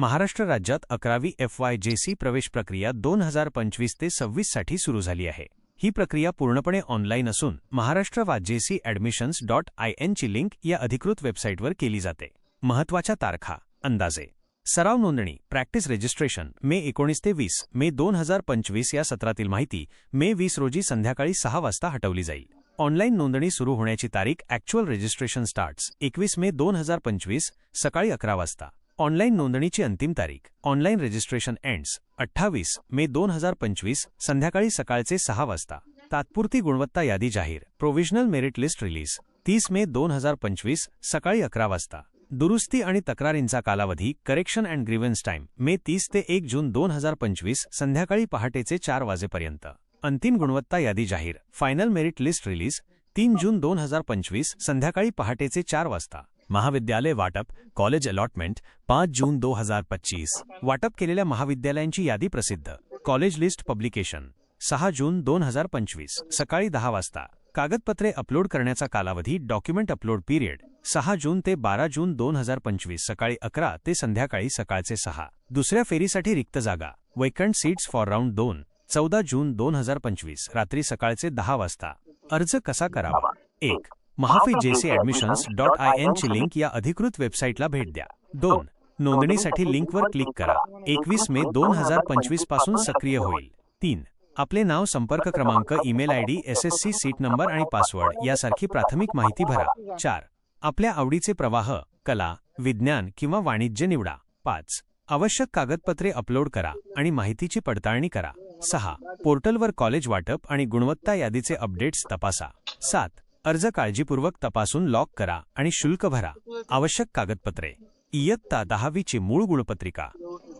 महाराष्ट्र राज्यात अकरावी F Y जे सी प्रवेश प्रक्रिया दोन हजार पंचवीस ते सव्वीससाठी सुरू झाली आहे. ही प्रक्रिया पूर्णपणे ऑनलाईन असून महाराष्ट्र वा ऍडमिशन्स ॲडमिशन्स डॉट आय एनची लिंक या अधिकृत वेबसाईटवर केली जाते. महत्त्वाच्या तारखा अंदाजे. सराव नोंदणी प्रॅक्टिस रजिस्ट्रेशन मे एकोणीस ते वीस मे दोन हजार पंचवीस या सत्रातील माहिती मे वीस रोजी संध्याकाळी सहा वाजता हटवली जाईल. ऑनलाईन नोंदणी सुरू होण्याची तारीख ॲक्च्युअल रजिस्ट्रेशन स्टार्ट्स एकवीस मे दोन हजार पंचवीस सकाळी अकरा वाजता. ऑनलाईन नोंदणीची अंतिम तारीख. ऑनलाईन रजिस्ट्रेशन एंड्स अठ्ठावीस मे दोन हजार पंचवीस संध्याकाळी सकाळचे सहा वाजता. तात्पुरती गुणवत्ता यादी जाहीर. Provisional merit list release. तीस मे दोन हजार पंचवीस सकाळी अकरा वाजता. दुरुस्ती आणि तक्रारींचा कालावधी correction and grievance time May तीस ते एक जून दोन हजार पंचवीस संध्याकाळी पहाटेचे चार वाजेपर्यंत. अंतिम गुणवत्ता यादी जाहीर. फायनल मेरिट लिस्ट रिलीज तीन जून दोन हजार पंचवीस संध्याकाळी पहाटेचे चार वाजता. महाविद्यालय वाटप कॉलेज अलॉटमेंट पाच जून दो हजार पच्चीस. वाटप केलेल्या महाविद्यालयांची यादी प्रसिद्ध. College list publication. सहा जून दोन हजार पंचवीस. सकाळी दहा वाजता. कागदपत्रे अपलोड करण्याचा कालावधी डॉक्युमेंट अपलोड पिरियड सहा जून ते बारा जून दोन हजार पंचवीस. सकाळी अकरा ते संध्याकाळी सकाळचे सहा. दुसऱ्या फेरीसाठी रिक्त जागा. वैकंट सीट्स फॉर राऊंड दोन. चौदा जून दोन हजार पंचवीस. रात्री सकाळचे दहा वाजता. अर्ज कसा करावा? एक. MahaFYJC admissions dot I एनची लिंक या अधिकृत वेबसाईटला भेट द्या. दोन नोंदणीसाठी लिंकवर क्लिक करा. एकवीस मे दोन हजार पंचवीसपासून सक्रिय होईल. तीन आपले नाव संपर्क क्रमांक email I D S S C seat number आणि पासवर्ड यासारखी प्राथमिक माहिती भरा. चार आपल्या आवडीचे प्रवाह कला विज्ञान किंवा वाणिज्य निवडा. पाच आवश्यक कागदपत्रे अपलोड करा आणि माहितीची पडताळणी करा. सहा पोर्टलवर कॉलेज वाटप आणि गुणवत्ता यादीचे अपडेट्स तपासा. सात अर्ज काळजीपूर्वक तपासून लॉक करा आणि शुल्क भरा. आवश्यक कागदपत्रे. इयत्ता दहावीची मूळ गुणपत्रिका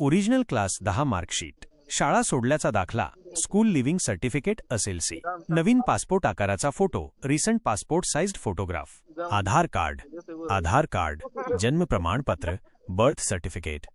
ओरिजिनल क्लास दहा मार्कशीट. शाळा सोडल्याचा दाखला. स्कूल लिव्हिंग सर्टिफिकेट असेल सी. नवीन पासपोर्ट आकाराचा photo. Recent passport sized photograph. Aadhaar card. Aadhaar card. जन्म प्रमाणपत्र. Birth certificate.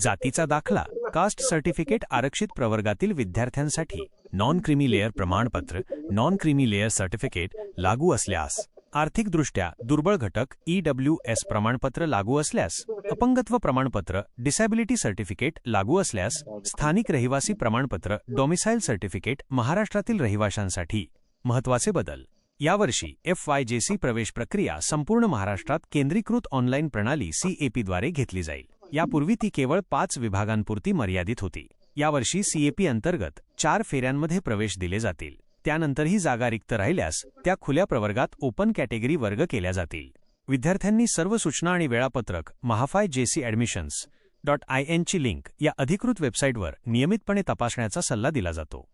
जातीचा दाखला. कास्ट सर्टिफिकेट आरक्षित प्रवर्गातील विद्यार्थ्यांसाठी नॉन क्रिमी लेअर प्रमाणपत्र नॉन क्रिमी लेअर सर्टिफिकेट लागू असल्यास आर्थिकदृष्ट्या दुर्बळ घटक ईडब्ल्यू एस प्रमाणपत्र लागू असल्यास अपंगत्व प्रमाणपत्र डिसॅबिलिटी सर्टिफिकेट लागू असल्यास स्थानिक रहिवासी प्रमाणपत्र डॉमिसाईल सर्टिफिकेट महाराष्ट्रातील रहिवाशांसाठी महत्त्वाचे बदल. यावर्षी एफ वाय जे सी प्रवेश प्रक्रिया संपूर्ण महाराष्ट्रात केंद्रीकृत ऑनलाईन प्रणाली सीएपीद्वारे घेतली जाईल. यापूर्वी ती केवळ पाच विभागांपुरती मर्यादित होती. यावर्षी सीएपी अंतर्गत चार फेऱ्यांमध्ये प्रवेश दिले जातील. त्यानंतरही जागा रिक्त राहिल्यास त्या खुल्या प्रवर्गात ओपन कॅटेगरी वर्ग केल्या जातील. विद्यार्थ्यांनी सर्व सूचना आणि वेळापत्रक महाफाय जेसी ॲडमिशन्स डॉट आय एनची लिंक या अधिकृत वेबसाईटवर नियमितपणे तपासण्याचा सल्ला दिला जातो.